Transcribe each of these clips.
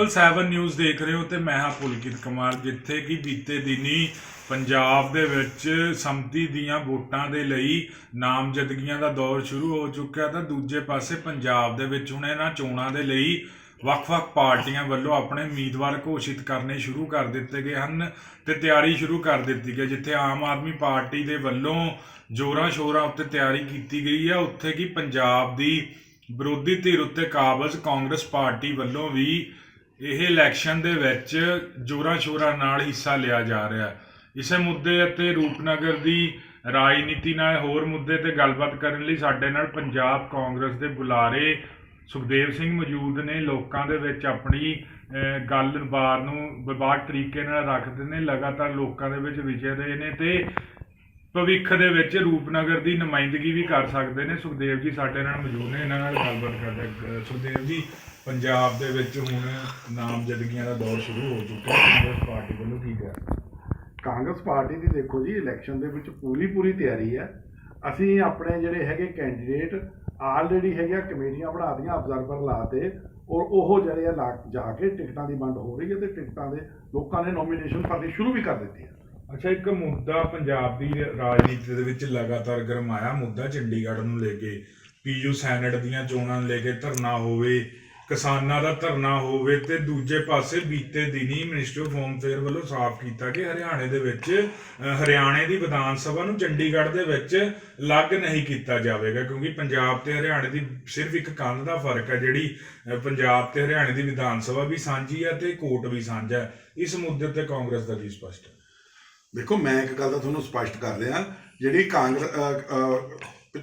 Local 7 news ਦੇਖ ਰਹੇ ਹੋ ਤੇ ਮੈਂ ਹਾਂ ਪੁਲਕਿਤ ਕੁਮਾਰ, ਜਿੱਥੇ ਕਿ ਬੀਤੇ ਦਿਨੀ ਪੰਜਾਬ ਦੇ ਵਿੱਚ ਸੰਮਤੀ ਦੀਆਂ ਵੋਟਾਂ ਦੇ ਲਈ ਨਾਮਜ਼ਦਗੀਆਂ ਦਾ ਦੌਰ ਸ਼ੁਰੂ ਹੋ ਚੁੱਕਿਆ ਤਾਂ ਦੂਜੇ ਪਾਸੇ ਪੰਜਾਬ ਦੇ ਵਿੱਚ ਹੁਣ ਇਹਨਾਂ ਚੋਣਾਂ ਦੇ ਲਈ ਵੱਖ-ਵੱਖ ਪਾਰਟੀਆਂ ਵੱਲੋਂ ਆਪਣੇ ਉਮੀਦਵਾਰ ਘੋਸ਼ਿਤ ਕਰਨੇ ਸ਼ੁਰੂ ਕਰ ਦਿੱਤੇ ਗਏ ਹਨ ਤੇ ਤਿਆਰੀ ਸ਼ੁਰੂ ਕਰ ਦਿੱਤੀ ਗਈ, ਜਿੱਥੇ ਆਮ ਆਦਮੀ ਪਾਰਟੀ ਦੇ ਵੱਲੋਂ ਜੋਰਾਂ ਸ਼ੋਰਾਂ ਉੱਤੇ ਤਿਆਰੀ ਕੀਤੀ ਗਈ ਹੈ। ਉੱਥੇ ਕਿ ਪੰਜਾਬ ਦੀ ਵਿਰੋਧੀ ਧਿਰ ਉੱਤੇ ਕਾਬਜ਼ ਕਾਂਗਰਸ ਪਾਰਟੀ ਵੱਲੋਂ ਵੀ ਇਹ ਇਲੈਕਸ਼ਨ ਦੇ ਵਿੱਚ ਜੋਰਾਂ ਸ਼ੋਰਾਂ ਨਾਲ ਹਿੱਸਾ ਲਿਆ ਜਾ ਰਿਹਾ ਹੈ। ਇਸੇ ਮੁੱਦੇ ਅਤੇ ਰੂਪਨਗਰ ਦੀ ਰਾਜਨੀਤੀ ਨਾਲ ਹੋਰ ਮੁੱਦੇ ਤੇ ਗੱਲਬਾਤ ਕਰਨ ਲਈ ਸਾਡੇ ਨਾਲ ਪੰਜਾਬ ਕਾਂਗਰਸ ਦੇ ਬੁਲਾਰੇ ਸੁਖਦੇਵ ਸਿੰਘ ਮੌਜੂਦ ਨੇ। ਲੋਕਾਂ ਦੇ ਵਿੱਚ ਆਪਣੀ ਗੱਲਬਾਤ ਨੂੰ ਵਿਵਾਦ ਤਰੀਕੇ ਨਾਲ ਰੱਖਦੇ ਨੇ। ਲਗਾਤਾਰ ਲੋਕਾਂ ਦੇ ਵਿੱਚ ਵਿਚਰ ਰਹੇ ਨੇ ਤੇ ਭਵਿੱਖ ਦੇ ਵਿੱਚ ਰੂਪਨਗਰ ਦੀ ਨੁਮਾਇੰਦਗੀ ਵੀ ਕਰ ਸਕਦੇ ਨੇ। ਸੁਖਦੇਵ ਜੀ ਸਾਡੇ ਨਾਲ ਮੌਜੂਦ ਨੇ, ਇਹਨਾਂ ਨਾਲ ਗੱਲਬਾਤ ਕਰਦੇ ਸੁਖਦੇਵ ਜੀ, ਪੰਜਾਬ ਦੇ ਵਿੱਚ ਹੁਣ ਨਾਮਜ਼ਦਗੀਆਂ ਦਾ ਦੌਰ ਸ਼ੁਰੂ ਹੋ ਚੁੱਕਾ ਹੈ। ਕਾਂਗਰਸ ਪਾਰਟੀ ਵੱਲੋਂ ਕੀ ਕਿਹਾ? ਕਾਂਗਰਸ ਪਾਰਟੀ ਦੀ ਦੇਖੋ ਜੀ, ਇਲੈਕਸ਼ਨ ਦੇ ਵਿੱਚ ਪੂਰੀ ਪੂਰੀ ਤਿਆਰੀ ਹੈ। ਅਸੀਂ ਆਪਣੇ ਜਿਹੜੇ ਹੈਗੇ ਕੈਂਡੀਡੇਟ, ਆਲਰੇਡੀ ਹੈਗੇ ਕਮੇਟੀਆਂ ਬਣਾ ਦੀਆਂ ਅਬਜ਼ਰਵਰ ਲਾਤੇ ਔਰ ਉਹ ਜਿਹੜੇ ਆ ਲਾ, ਜਾ ਕੇ ਟਿਕਟਾਂ ਦੀ ਵੰਡ ਹੋ ਰਹੀ ਹੈ ਤੇ ਟਿਕਟਾਂ ਦੇ ਲੋਕਾਂ ਨੇ ਨੋਮੀਨੇਸ਼ਨ ਭਰਨੀ ਸ਼ੁਰੂ ਵੀ ਕਰ ਦਿੱਤੀ ਹੈ ਅੱਛਾ, ਇੱਕ ਮੁੱਦਾ ਪੰਜਾਬ ਦੀ ਰਾਜਨੀਤੀ ਦੇ ਵਿੱਚ ਲਗਾਤਾਰ ਗਰਮਾਇਆ। ਮੁੱਦਾ ਚੰਡੀਗੜ੍ਹ ਨੂੰ ਲੈ ਕੇ, ਪੀਯੂ ਸੈਨੇਟ ਦੀਆਂ ਚੋਣਾਂ ਲੈ ਕੇ ਧਰਨਾ ਹੋਵੇ, ਕਿਸਾਨਾਂ ਦਾ ਧਰਨਾ ਹੋਵੇ ਤੇ ਦੂਜੇ ਪਾਸੇ ਬੀਤੇ ਦਿਨੀ ਮਿਨਿਸਟਰ ਆਫ ਹੋਮ ਫੇਅਰ ਵੱਲੋਂ ਸਾਫ਼ ਕੀਤਾ ਕਿ ਹਰਿਆਣੇ ਦੇ ਵਿੱਚ ਹਰਿਆਣੇ ਦੀ ਵਿਧਾਨ ਸਭਾ ਨੂੰ ਚੰਡੀਗੜ੍ਹ ਦੇ ਵਿੱਚ ਲੱਗ ਨਹੀਂ ਕੀਤਾ ਜਾਵੇਗਾ, ਕਿਉਂਕਿ ਪੰਜਾਬ ਤੇ ਹਰਿਆਣੇ ਦੀ ਸਿਰਫ ਇੱਕ ਕੰਧ ਦਾ ਫ਼ਰਕ ਹੈ, ਜਿਹੜੀ ਪੰਜਾਬ ਤੇ ਹਰਿਆਣੇ ਦੀ ਵਿਧਾਨ ਸਭਾ ਵੀ ਸਾਂਝੀ ਹੈ ਤੇ ਕੋਰਟ ਵੀ ਸਾਂਝਾ ਹੈ। ਇਸ ਮੁੱਦੇ ਤੇ ਕਾਂਗਰਸ ਦਾ ਕੀ ਸਪਸ਼ਟ ਹੈ? ਦੇਖੋ, ਮੈਂ ਇੱਕ ਗੱਲ ਤਾਂ ਤੁਹਾਨੂੰ ਸਪਸ਼ਟ ਕਰ ਰਿਹਾ, ਜਿਹੜੀ ਕਾਂਗਰਸ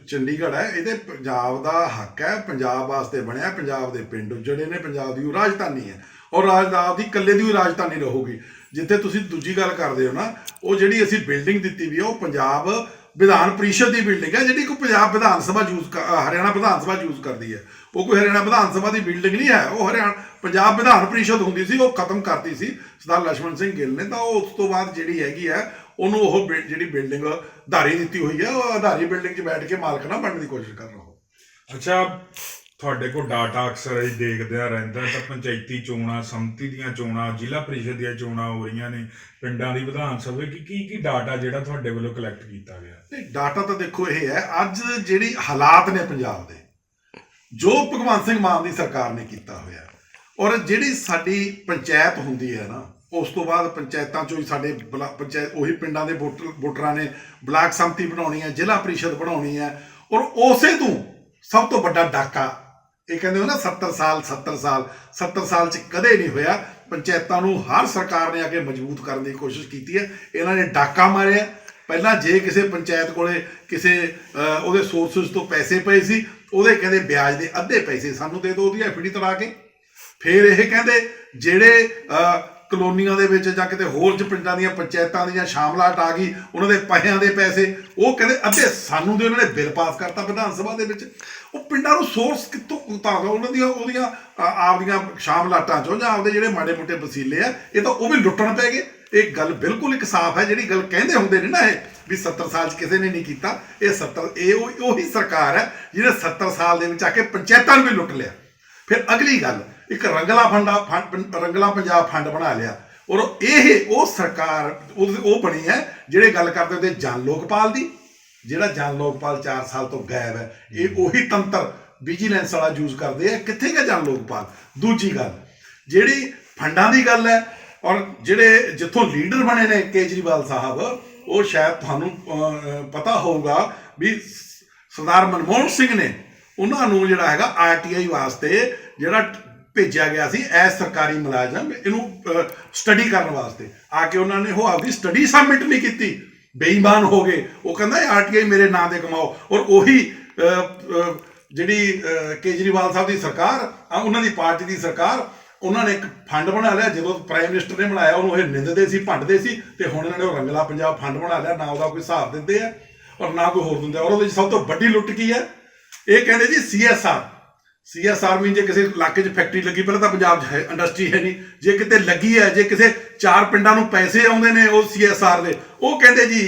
ਚੰਡੀਗੜ੍ਹ ਹੈ, ਇਹਦੇ ਪੰਜਾਬ ਦਾ ਹੱਕ ਹੈ, ਪੰਜਾਬ ਵਾਸਤੇ ਬਣਿਆ, ਪੰਜਾਬ ਦੇ ਪਿੰਡ ਜਿਹੜੇ ਨੇ, ਪੰਜਾਬ ਦੀ ਉਹ ਰਾਜਧਾਨੀ ਹੈ। ਔਰ ਰਾਜਧਾਨੀ ਦੀ ਇਕੱਲੇ ਦੀ ਉਹ ਰਾਜਧਾਨੀ ਰਹੂਗੀ। ਜਿੱਥੇ ਤੁਸੀਂ ਦੂਜੀ ਗੱਲ ਕਰਦੇ ਹੋ ਨਾ, ਉਹ ਜਿਹੜੀ ਅਸੀਂ ਬਿਲਡਿੰਗ ਦਿੱਤੀ ਵੀ ਹੈ, ਉਹ ਪੰਜਾਬ ਵਿਧਾਨ ਪਰਿਸ਼ਦ ਦੀ ਬਿਲਡਿੰਗ ਹੈ, ਜਿਹੜੀ ਕੋਈ ਪੰਜਾਬ ਵਿਧਾਨ ਸਭਾ ਯੂਜ਼ ਹਰਿਆਣਾ ਵਿਧਾਨ ਸਭਾ ਯੂਜ਼ ਕਰਦੀ ਹੈ। ਉਹ ਕੋਈ ਹਰਿਆਣਾ ਵਿਧਾਨ ਸਭਾ ਦੀ ਬਿਲਡਿੰਗ ਨਹੀਂ ਹੈ ਉਹ ਹਰਿਆਣਾ ਪੰਜਾਬ ਵਿਧਾਨ ਪਰਿਸ਼ਦ ਹੁੰਦੀ ਸੀ ਉਹ ਖਤਮ ਕਰਤੀ ਸੀ ਸਰਦਾਰ ਲక్ష్మణ ਸਿੰਘ ਗਿੱਲ ਨੇ ਤਾਂ ਉਹ ਉਸ ਤੋਂ ਬਾਅਦ ਜਿਹੜੀ ਹੈਗੀ ਹੈ ਉਹਨੂੰ ਉਹ ਜਿਹੜੀ ਬਿਲਡਿੰਗ ਧਾਰੀ ਦਿੱਤੀ ਹੋਈ ਹੈ ਉਹ ਧਾਰੀ ਬਿਲਡਿੰਗ 'ਚ ਬੈਠ ਕੇ ਮਾਲਕ ਨਾ ਬਣਨ ਦੀ ਕੋਸ਼ਿਸ਼ ਕਰ ਰਹੇ ਹੋ ਅੱਛਾ ਤੁਹਾਡੇ ਕੋਲ ਡਾਟਾ ਅਕਸਰ ਅਸੀਂ ਦੇਖਦੇ ਆ ਰਹਿੰਦਾ ਤਾਂ ਪੰਚਾਇਤੀ ਚੋਣਾਂ ਸੰਮਤੀ ਦੀਆਂ ਚੋਣਾਂ ਜ਼ਿਲ੍ਹਾ ਪਰਿਸ਼ਦ ਦੀਆਂ ਚੋਣਾਂ ਹੋ ਰਹੀਆਂ ਨੇ ਪਿੰਡਾਂ ਦੀ ਵਿਧਾਨ ਸਭਾ ਕੀ ਕੀ ਕੀ ਡਾਟਾ ਜਿਹੜਾ ਤੁਹਾਡੇ ਵੱਲੋਂ ਕਲੈਕਟ ਕੀਤਾ ਗਿਆ? ਨਹੀਂ ਡਾਟਾ ਤਾਂ ਦੇਖੋ ਇਹ ਹੈ ਅੱਜ ਜਿਹੜੀ ਹਾਲਾਤ ਨੇ ਪੰਜਾਬ ਦੇ ਜੋ ਭਗਵੰਤ ਸਿੰਘ ਮਾਨ ਦੀ ਸਰਕਾਰ ਨੇ ਕੀਤਾ ਹੋਇਆ ਔਰ ਜਿਹੜੀ ਸਾਡੀ ਪੰਚਾਇਤ ਹੁੰਦੀ ਹੈ ਨਾ, ਉਸ ਤੋਂ ਬਾਅਦ ਪੰਚਾਇਤਾਂ ਚੋਂ ਹੀ ਸਾਡੇ ਬਲਾ- ਪੰਚਾਇਤ ਉਹੀ ਪਿੰਡਾਂ ਦੇ ਵੋਟਰ ਵੋਟਰਾਂ ਨੇ ਬਲਾਕ ਸੰਮਤੀ ਬਣਾਉਣੀ ਹੈ, ਜ਼ਿਲ੍ਹਾ ਪਰਿਸ਼ਦ ਬਣਾਉਣੀ ਹੈ। ਔਰ ਉਸੇ ਤੋਂ ਸਭ ਤੋਂ ਵੱਡਾ ਡਾਕਾ, ਇਹ ਕਹਿੰਦੇ ਹੋ ਨਾ 70 ਸਾਲ 70 ਸਾਲ 70 ਸਾਲ ਚ ਕਦੇ ਨਹੀਂ ਹੋਇਆ ਪੰਚਾਇਤਾਂ ਨੂੰ ਹਰ ਸਰਕਾਰ ਨੇ ਆ ਕੇ ਮਜ਼ਬੂਤ ਕਰਨ ਦੀ ਕੋਸ਼ਿਸ਼ ਕੀਤੀ ਹੈ। ਇਹਨਾਂ ਨੇ ਡਾਕਾ ਮਾਰਿਆ। ਪਹਿਲਾਂ ਜੇ ਕਿਸੇ ਪੰਚਾਇਤ ਕੋਲੇ ਕਿਸੇ ਉਹਦੇ ਸੋਰਸਸ ਤੋਂ ਪੈਸੇ ਪਏ ਸੀ ਉਹਦੇ ਕਹਿੰਦੇ ਵਿਆਜ ਦੇ ਅੱਧੇ ਪੈਸੇ ਸਾਨੂੰ ਦੇ ਦਿਓ, ਉਹਦੀ ਐਫਡੀ ਤੜਾ ਕੇ। ਫਿਰ ਇਹ ਕਹਿੰਦੇ, ਜਿਹੜੇ ਕਲੋਨੀਆਂ ਦੇ ਵਿੱਚ ਜਾਂ ਕਿਤੇ ਹੋਰ ਚ ਪਿੰਡਾਂ ਦੀਆਂ ਪੰਚਾਇਤਾਂ ਦੀਆਂ ਸ਼ਾਮਲਾਟ ਆ ਗਈ, ਉਹਨਾਂ ਦੇ ਪੈਸਿਆਂ ਦੇ ਪੈਸੇ, ਉਹ ਕਹਿੰਦੇ ਅੱਧੇ ਸਾਨੂੰ ਦੇ, ਉਹਨਾਂ ਨੇ ਬਿੱਲ ਪਾਸ ਕਰਤਾ ਵਿਧਾਨ ਸਭਾ ਦੇ ਵਿੱਚ। ਉਹ ਪਿੰਡਾਂ ਨੂੰ ਸੋਰਸ ਕਿੱਥੋਂ ਉਤਾਰਦਾ ਉਹਨਾਂ ਦੀਆਂ, ਉਹਦੀਆਂ ਆਪਦੀਆਂ ਸ਼ਾਮਲਾਟਾਂ ਚੋਂ ਜਾਂ ਆਪਦੇ ਜਿਹੜੇ ਮਾੜੇ ਮੋਟੇ ਵਸੀਲੇ ਆ, ਇਹ ਤਾਂ ਉਹ ਵੀ ਲੁੱਟਣ ਪੈ ਗਏ। ਇਹ ਗੱਲ ਬਿਲਕੁਲ ਇੱਕ ਸਾਫ਼ ਹੈ, ਜਿਹੜੀ ਗੱਲ ਕਹਿੰਦੇ ਹੁੰਦੇ ਨੇ ਨਾ ਇਹ। ਵੀ 70 ਸਾਲ 'ਚ ਕਿਸੇ ਨੇ ਨਹੀਂ ਕੀਤਾ। ਇਹ 70 ਇਹ ਉਹ- ਸਰਕਾਰ ਹੈ ਜਿਹਨੇ 70 ਸਾਲ ਦੇ ਵਿੱਚ ਆ ਕੇ ਪੰਚਾਇਤਾਂ ਨੂੰ ਵੀ ਲੁੱਟ ਲਿਆ। ਫਿਰ ਅਗਲੀ ਗੱਲ ਇੱਕ ਰੰਗਲਾ ਫੰਡਾ ਰੰਗਲਾ ਪੰਜਾਬ ਫੰਡ ਬਣਾ ਲਿਆ। ਔਰ ਇਹ ਉਹ ਸਰਕਾਰ ਉਹ ਉਹ ਬਣੀ ਹੈ ਜਿਹੜੇ ਗੱਲ ਕਰਦੇ ਹੁੰਦੇ ਜਨ ਲੋਕਪਾਲ ਦੀ ਜਿਹੜਾ ਜਨ ਲੋਕਪਾਲ 4 ਸਾਲ ਤੋਂ ਗਾਇਬ ਹੈ। ਇਹ ਉਹੀ ਤੰਤਰ ਵਿਜੀਲੈਂਸ ਵਾਲਾ ਯੂਜ਼ ਕਰਦੇ ਆ। ਕਿੱਥੇ ਗਿਆ ਜਨ ਲੋਕਪਾਲ? ਦੂਜੀ ਗੱਲ ਜਿਹੜੀ ਫੰਡਾਂ ਦੀ ਗੱਲ ਹੈ ਔਰ ਜਿਹੜੇ ਜਿੱਥੋਂ ਲੀਡਰ ਬਣੇ ਨੇ ਕੇਜਰੀਵਾਲ ਸਾਹਿਬ ਉਹ ਸ਼ਾਇਦ ਤੁਹਾਨੂੰ ਪਤਾ ਹੋਊਗਾ ਵੀ ਸਰਦਾਰ ਮਨਮੋਹਨ ਸਿੰਘ ਨੇ ਉਹਨਾਂ ਨੂੰ ਜਿਹੜਾ ਹੈਗਾ ਆਰਟੀਆਈ ਵਾਸਤੇ ਜਿਹੜਾ ਭੇਜਿਆ ਗਿਆ ਸੀ ਐਸ ਸਰਕਾਰੀ ਮੁਲਾਜ਼ਮ, ਇਹਨੂੰ ਸਟੱਡੀ ਕਰਨ ਵਾਸਤੇ। ਆ ਕੇ ਉਹਨਾਂ ਨੇ ਉਹ ਆਪਦੀ ਸਟੱਡੀ ਸਬਮਿਟ ਨਹੀਂ ਕੀਤੀ। ਬੇਈਮਾਨ ਹੋ ਗਏ। ਉਹ ਕਹਿੰਦਾ ਆਰਟੀਆਈ ਮੇਰੇ ਨਾਂ ਤੇ ਕਮਾਓ। ਔਰ ਉਹੀ ਜਿਹੜੀ ਕੇਜਰੀਵਾਲ ਸਾਹਿਬ ਦੀ ਸਰਕਾਰ ਉਹਨਾਂ ਦੀ ਪਾਰਟੀ ਦੀ ਸਰਕਾਰ ਉਹਨਾਂ ਨੇ ਇੱਕ ਫੰਡ ਬਣਾ ਲਿਆ, ਜਦੋਂ ਪ੍ਰਾਈਮ ਮਿਨਿਸਟਰ ਨੇ ਬਣਾਇਆ, ਉਹਨੂੰ ਇਹ ਨਿੰਦਦੇ ਸੀ, ਭੰਡਦੇ ਸੀ, ਤੇ ਹੁਣ ਇਹਨਾਂ ਨੇ ਉਹ ਰੰਗਲਾ ਪੰਜਾਬ ਫੰਡ ਬਣਾ ਲਿਆ, ਨਾ ਉਹਦਾ ਕੋਈ ਹਿਸਾਬ ਦਿੰਦੇ ਆ, ਔਰ ਨਾ ਕੋਈ ਹੋਰ ਦਿੰਦੇ ਔਰ ਉਹਦੇ ਵਿੱਚ ਸਭ ਤੋਂ ਵੱਡੀ ਲੁੱਟ ਕੀ ਹੈ ਇਹ ਕਹਿੰਦੇ ਜੀ ਸੀਐਸਆਰ ਸੀਐਸਆਰ ਮੀਨ ਜੇ ਕਿਸੇ ਇਲਾਕੇ 'ਚ ਫੈਕਟਰੀ ਲੱਗੀ, ਪਹਿਲਾਂ ਤਾਂ ਪੰਜਾਬ 'ਚ ਹੈ ਇੰਡਸਟਰੀ ਹੈ ਨਹੀਂ। ਜੇ ਕਿਤੇ ਲੱਗੀ ਹੈ, ਜੇ ਕਿਸੇ ਚਾਰ ਪਿੰਡਾਂ ਨੂੰ ਪੈਸੇ ਆਉਂਦੇ ਨੇ ਉਹ ਸੀਐਸਆਰ ਦੇ। ਉਹ ਕਹਿੰਦੇ ਜੀ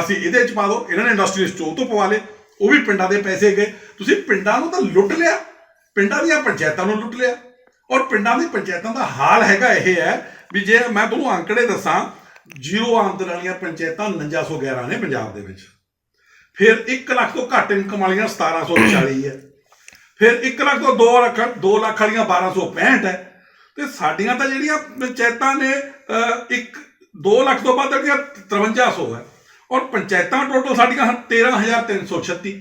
ਅਸੀਂ ਇਹਦੇ 'ਚ ਪਾ ਦਿਓ, ਇਹਨਾਂ ਨੇ ਇੰਡਸਟਰੀ ਸਟੋਰ ਤੋਂ ਪਵਾ ਲੇ ਉਹ ਵੀ ਪਿੰਡਾਂ ਦੇ ਪੈਸੇ ਗਏ। ਤੁਸੀਂ ਪਿੰਡਾਂ ਨੂੰ ਤਾਂ ਲੁੱਟ ਲਿਆ, ਪਿੰਡਾਂ ਦੀਆਂ ਪੰਚਾਇਤਾਂ ਨੂੰ ਲੁੱਟ ਲਿਆ। ਔਰ ਪਿੰਡਾਂ ਦੀ ਪੰਚਾਇਤਾਂ ਦਾ ਹਾਲ ਹੈਗਾ ਇਹ ਹੈ ਵੀ ਜੇ ਮੈਂ ਤੁਹਾਨੂੰ ਅੰਕੜੇ ਦੱਸਾਂ ਜ਼ੀਰੋ ਆਮਦਨ ਵਾਲੀਆਂ ਪੰਚਾਇਤਾਂ 4911 ਨੇ ਪੰਜਾਬ ਦੇ ਵਿੱਚ। ਫਿਰ 1 ਲੱਖ ਤੋਂ ਘੱਟ ਇਨਕਮ ਵਾਲੀਆਂ 1740 ਹੈ। ਫਿਰ 1 ਲੱਖ ਤੋਂ 2 ਲੱਖ 2 ਲੱਖ ਵਾਲੀਆਂ 1265 ਹੈ। ਤੇ ਸਾਡੀਆਂ ਤਾਂ ਜਿਹੜੀਆਂ ਪੰਚਾਇਤਾਂ ਨੇ ਅਹ, ਇੱਕ 2 ਲੱਖ ਤੋਂ ਵੱਧ ਜਿਹੜੀਆਂ 5300 ਹੈ। ਔਰ ਪੰਚਾਇਤਾਂ ਟੋਟਲ ਸਾਡੀਆਂ ਹਨ 13336